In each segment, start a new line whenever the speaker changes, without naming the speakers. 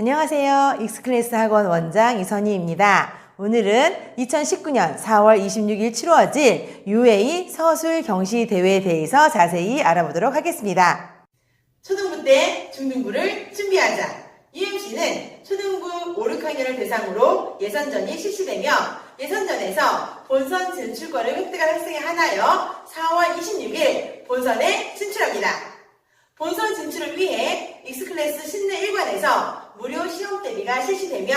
안녕하세요. 익스클래스 학원 원장 이선희입니다. 오늘은 2019년 4월 26일 치루어질 UA 서술 경시 대회에 대해서 자세히 알아보도록 하겠습니다. 초등부 때 중등부를 준비하자. UMC는 초등부 5, 6학년을 대상으로 예선전이 실시되며 예선전에서 본선 진출권을 획득한 학생이 하나여 4월 26일 본선에 진출합니다. 본선 진출을 위해 익스클래스 1관에서 무료 시험 대비가 실시되며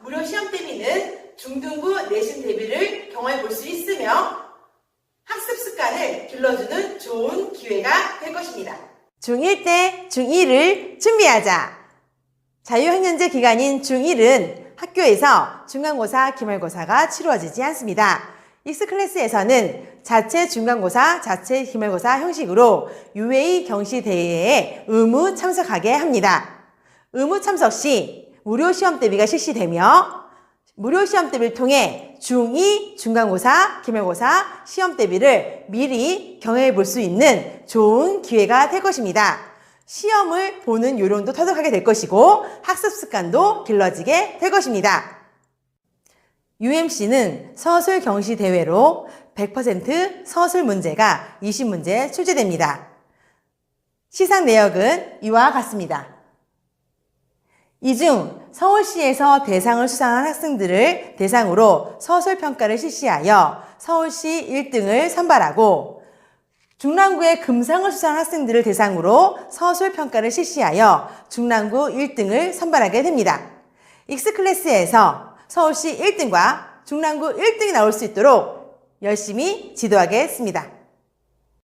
무료 시험 대비는 중등부 내신 대비를 경험해 볼 수 있으며 학습 습관을 길러주는 좋은 기회가 될 것입니다. 중1 때 중2를 준비하자. 자유학년제 기간인 중1은 학교에서 중간고사, 기말고사가 치루어지지 않습니다. 익스클래스에서는 자체 중간고사, 자체 기말고사 형식으로 UA 경시 대회에 의무 참석하게 합니다. 의무 참석 시 무료 시험 대비가 실시되며 무료 시험 대비를 통해 중2 중간고사, 기말고사 시험 대비를 미리 경험해 볼 수 있는 좋은 기회가 될 것입니다. 시험을 보는 요령도 터득하게 될 것이고 학습 습관도 길러지게 될 것입니다. UMC는 서술 경시 대회로 100% 서술 문제가 20문제 출제됩니다. 시상 내역은 이와 같습니다. 이 중 서울시에서 대상을 수상한 학생들을 대상으로 서술 평가를 실시하여 서울시 1등을 선발하고 중랑구의 금상을 수상한 학생들을 대상으로 서술 평가를 실시하여 중랑구 1등을 선발하게 됩니다. 익스클래스에서 서울시 1등과 중랑구 1등이 나올 수 있도록 열심히 지도하겠습니다.